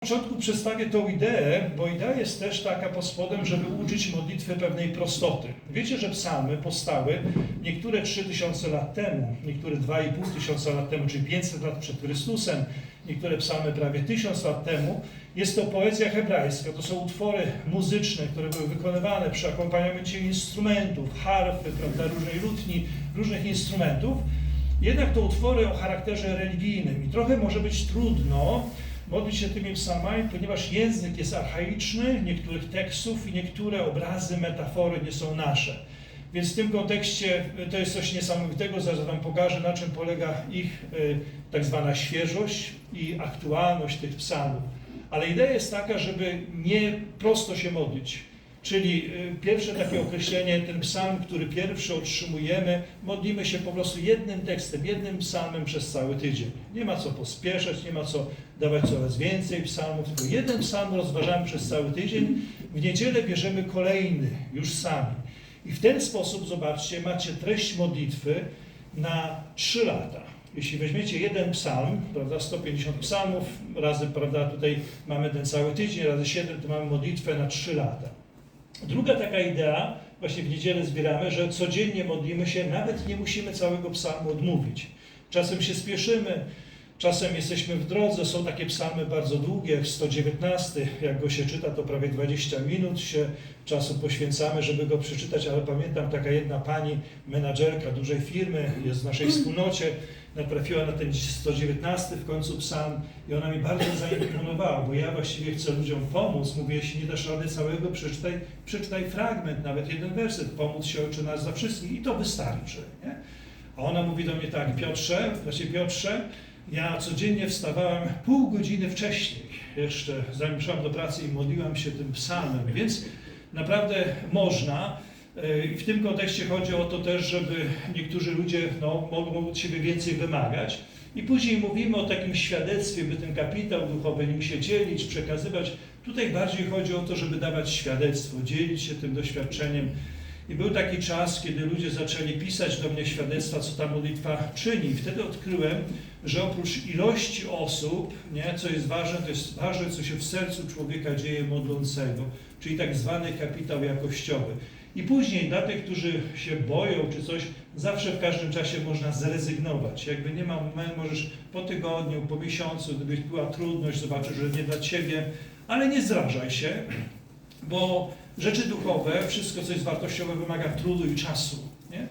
początku przedstawię tą ideę, bo idea jest też taka pod spodem, żeby uczyć modlitwy pewnej prostoty. Wiecie, że psalmy powstały niektóre 3000 lat temu, niektóre 2,5 tysiąca lat temu, czyli 500 lat przed Chrystusem, niektóre psalmy prawie 1000 lat temu. Jest to poezja hebrajska, to są utwory muzyczne, które były wykonywane przy akompaniamencie instrumentów, harfy, prawda, różnej lutni, różnych instrumentów. Jednak to utwory o charakterze religijnym i trochę może być trudno modlić się tymi psalmami, ponieważ język jest archaiczny niektórych tekstów i niektóre obrazy, metafory nie są nasze. Więc w tym kontekście y, to jest coś niesamowitego, zaraz Wam pokażę, na czym polega ich y, tak zwana świeżość i aktualność tych psalmów. Ale idea jest taka, żeby nie prosto się modlić. Czyli y, pierwsze takie określenie, ten psalm, który pierwszy otrzymujemy, modlimy się po prostu jednym tekstem, jednym psalmem przez cały tydzień. Nie ma co pospieszać, nie ma co dawać coraz więcej psalmów, tylko jeden psalm rozważamy przez cały tydzień. W niedzielę bierzemy kolejny, już sami. I w ten sposób, zobaczcie, macie treść modlitwy na trzy lata. Jeśli weźmiecie jeden psalm, prawda, 150 psalmów, razy, prawda, tutaj mamy ten cały tydzień, razy 7, to mamy modlitwę na trzy lata. Druga taka idea, właśnie w niedzielę zbieramy, że codziennie modlimy się, nawet nie musimy całego psalmu odmówić. Czasem się spieszymy, czasem jesteśmy w drodze, są takie psalmy bardzo długie, jak 119, jak go się czyta, to prawie 20 minut się czasu poświęcamy, żeby go przeczytać, ale pamiętam taka jedna pani, menadżerka dużej firmy, jest w naszej wspólnocie, natrafiła na ten 119 w końcu psalm i ona mi bardzo zaimponowała, bo ja właściwie chcę ludziom pomóc. Mówię, jeśli nie dasz rady całego, przeczytaj, przeczytaj fragment, nawet jeden werset, pomóc się ojczy nas za wszystkich i to wystarczy. Nie? A ona mówi do mnie tak, Piotrze, znaczy Piotrze, ja codziennie wstawałem pół godziny wcześniej, jeszcze zanim szłam do pracy i modliłam się tym psalmem, więc naprawdę można. I w tym kontekście chodzi o to też, żeby niektórzy ludzie no, mogą od siebie więcej wymagać. I później mówimy o takim świadectwie, by ten kapitał duchowy nim się dzielić, przekazywać. Tutaj bardziej chodzi o to, żeby dawać świadectwo, dzielić się tym doświadczeniem. I był taki czas, kiedy ludzie zaczęli pisać do mnie świadectwa, co ta modlitwa czyni. I wtedy odkryłem, że oprócz ilości osób, nie, co jest ważne, to jest ważne, co się w sercu człowieka dzieje modlącego, czyli tak zwany kapitał jakościowy. I później dla tych, którzy się boją czy coś, zawsze w każdym czasie można zrezygnować. Jakby nie ma momentu, możesz po tygodniu, po miesiącu, gdyby była trudność, zobaczysz, że nie dla ciebie, ale nie zrażaj się, bo rzeczy duchowe, wszystko co jest wartościowe wymaga trudu i czasu. Nie?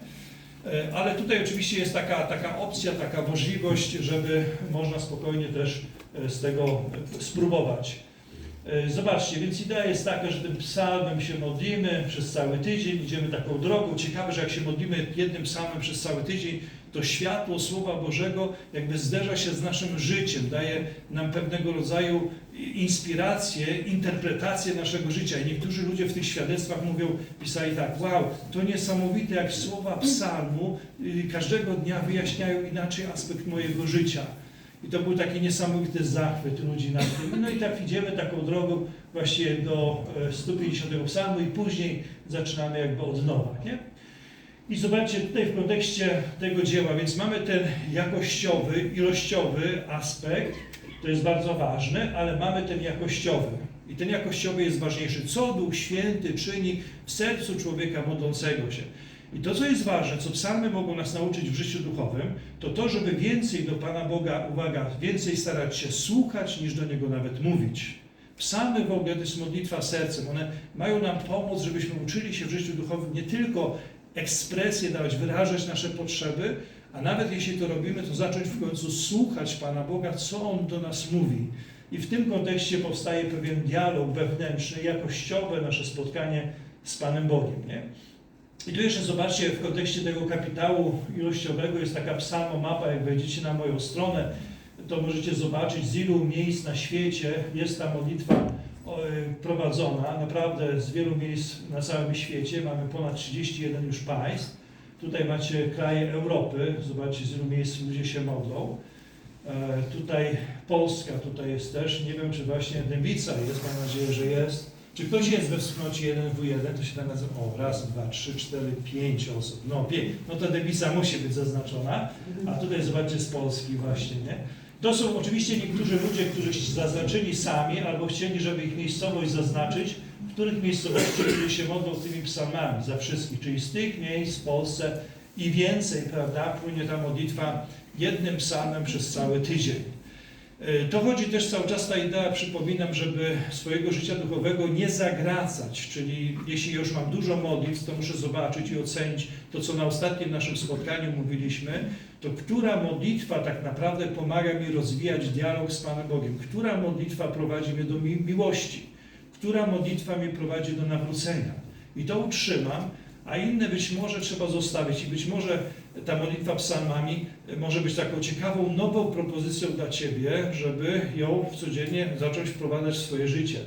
E, Ale tutaj oczywiście jest taka, taka opcja, taka możliwość, żeby można spokojnie też e, z tego e, spróbować. Zobaczcie, więc idea jest taka, że tym psalmem się modlimy przez cały tydzień, idziemy taką drogą. Ciekawe, że jak się modlimy jednym psalmem przez cały tydzień, to światło Słowa Bożego jakby zderza się z naszym życiem, daje nam pewnego rodzaju inspirację, interpretację naszego życia. I niektórzy ludzie w tych świadectwach mówią, pisali tak, wow, to niesamowite, jak słowa psalmu y, każdego dnia wyjaśniają inaczej aspekt mojego życia. I to był taki niesamowity zachwyt ludzi nad tym. No i tak idziemy taką drogą właśnie do e, 150 psalmu i później zaczynamy jakby od nowa. Nie? I zobaczcie tutaj w kontekście tego dzieła, więc mamy ten jakościowy, ilościowy aspekt, to jest bardzo ważne, ale mamy ten jakościowy. I ten jakościowy jest ważniejszy. Co Duch Święty czyni w sercu człowieka modlącego się. I to, co jest ważne, co psalmy mogą nas nauczyć w życiu duchowym, to to, żeby więcej do Pana Boga, uwaga, więcej starać się słuchać, niż do Niego nawet mówić. Psalmy w ogóle to jest modlitwa sercem. One mają nam pomóc, żebyśmy uczyli się w życiu duchowym nie tylko ekspresję dawać, wyrażać nasze potrzeby, a nawet jeśli to robimy, to zacząć w końcu słuchać Pana Boga, co On do nas mówi. I w tym kontekście powstaje pewien dialog wewnętrzny, jakościowe nasze spotkanie z Panem Bogiem. Nie? I tu jeszcze zobaczcie, w kontekście tego kapitału ilościowego jest taka psalmomapa, jak wejdziecie na moją stronę, to możecie zobaczyć z ilu miejsc na świecie jest ta modlitwa y, prowadzona. Naprawdę z wielu miejsc na całym świecie, mamy ponad 31 już państw. Tutaj macie kraje Europy, zobaczcie z ilu miejsc ludzie się modlą. E, Tutaj Polska, tutaj jest też, nie wiem czy właśnie Dębica jest, mam nadzieję, że jest. Czy ktoś jest we wspólnocie 1W1, to się tak nazywa, o raz, dwa, trzy, cztery, pięć osób, no pięć, no to Dębica musi być zaznaczona, a tutaj zobaczcie z Polski właśnie, nie? To są oczywiście niektórzy ludzie, którzy zaznaczyli sami albo chcieli, żeby ich miejscowość zaznaczyć, których miejscowości ludzie się modlą tymi psalmami za wszystkich, czyli z tych miejsc w Polsce i więcej, prawda, płynie ta modlitwa jednym psalmem przez cały tydzień. Y, To chodzi też cały czas ta idea, przypominam, żeby swojego życia duchowego nie zagracać, czyli jeśli już mam dużo modlitw, to muszę zobaczyć i ocenić to, co na ostatnim naszym spotkaniu mówiliśmy, to która modlitwa tak naprawdę pomaga mi rozwijać dialog z Panem Bogiem, która modlitwa prowadzi mnie do mi miłości, która modlitwa mnie prowadzi do nawrócenia. I to utrzymam, a inne być może trzeba zostawić i być może ta modlitwa psalmami może być taką ciekawą, nową propozycją dla Ciebie, żeby ją codziennie zacząć wprowadzać w swoje życie.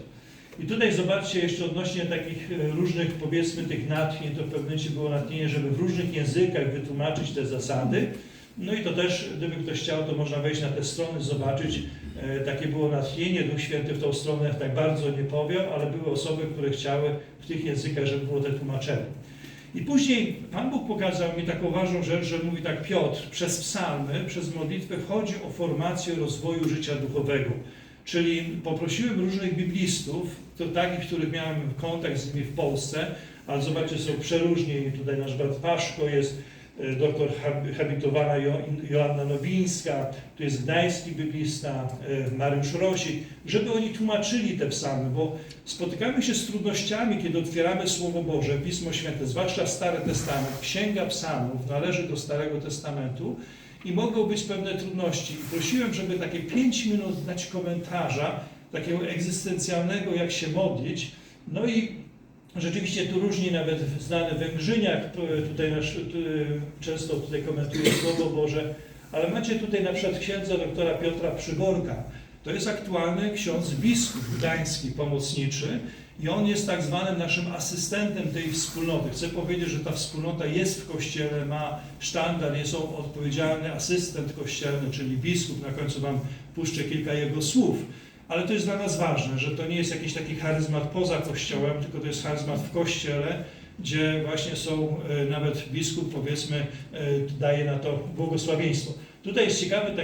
I tutaj zobaczcie jeszcze odnośnie takich różnych, powiedzmy, tych natchnień, to w pewnym było natchnienie, żeby w różnych językach wytłumaczyć te zasady. No i to też, gdyby ktoś chciał, to można wejść na te strony, zobaczyć. E, Takie było natchnienie, Duch Święty w tą stronę tak bardzo nie powiał, ale były osoby, które chciały w tych językach, żeby było te tłumaczenie. I później Pan Bóg pokazał mi taką ważną rzecz, że mówi tak Piotr, przez psalmy, przez modlitwę chodzi o formację rozwoju życia duchowego. Czyli poprosiłem różnych biblistów, to takich, których miałem kontakt z nimi w Polsce, ale zobaczcie, są przeróżni. Tutaj nasz brat Paszko jest, doktor hab- habilitowana Jo- Joanna Nowińska, tu jest gdański biblista, e, Mariusz Rosik, żeby oni tłumaczyli te psalmy, bo spotykamy się z trudnościami, kiedy otwieramy Słowo Boże, Pismo Święte, zwłaszcza Stary Testament, Księga Psalmów należy do Starego Testamentu i mogą być pewne trudności. I prosiłem, żeby takie pięć minut dać komentarza, takiego egzystencjalnego, jak się modlić. No i rzeczywiście tu różni nawet znany Węgrzyniak, tu- tutaj nasz, tu, często tutaj komentuje Słowo Boże, ale macie tutaj na przykład księdza doktora Piotra Przyborka. To jest aktualny ksiądz biskup gdański, pomocniczy i on jest tak zwanym naszym asystentem tej wspólnoty. Chcę powiedzieć, że ta wspólnota jest w kościele, ma sztandar, jest on odpowiedzialny asystent kościelny, czyli biskup. Na końcu Wam puszczę kilka jego słów. Ale to jest dla nas ważne, że to nie jest jakiś taki charyzmat poza kościołem, tylko to jest charyzmat w kościele, gdzie właśnie są, e, nawet biskup powiedzmy, e, daje na to błogosławieństwo. Tutaj jest ciekawy taki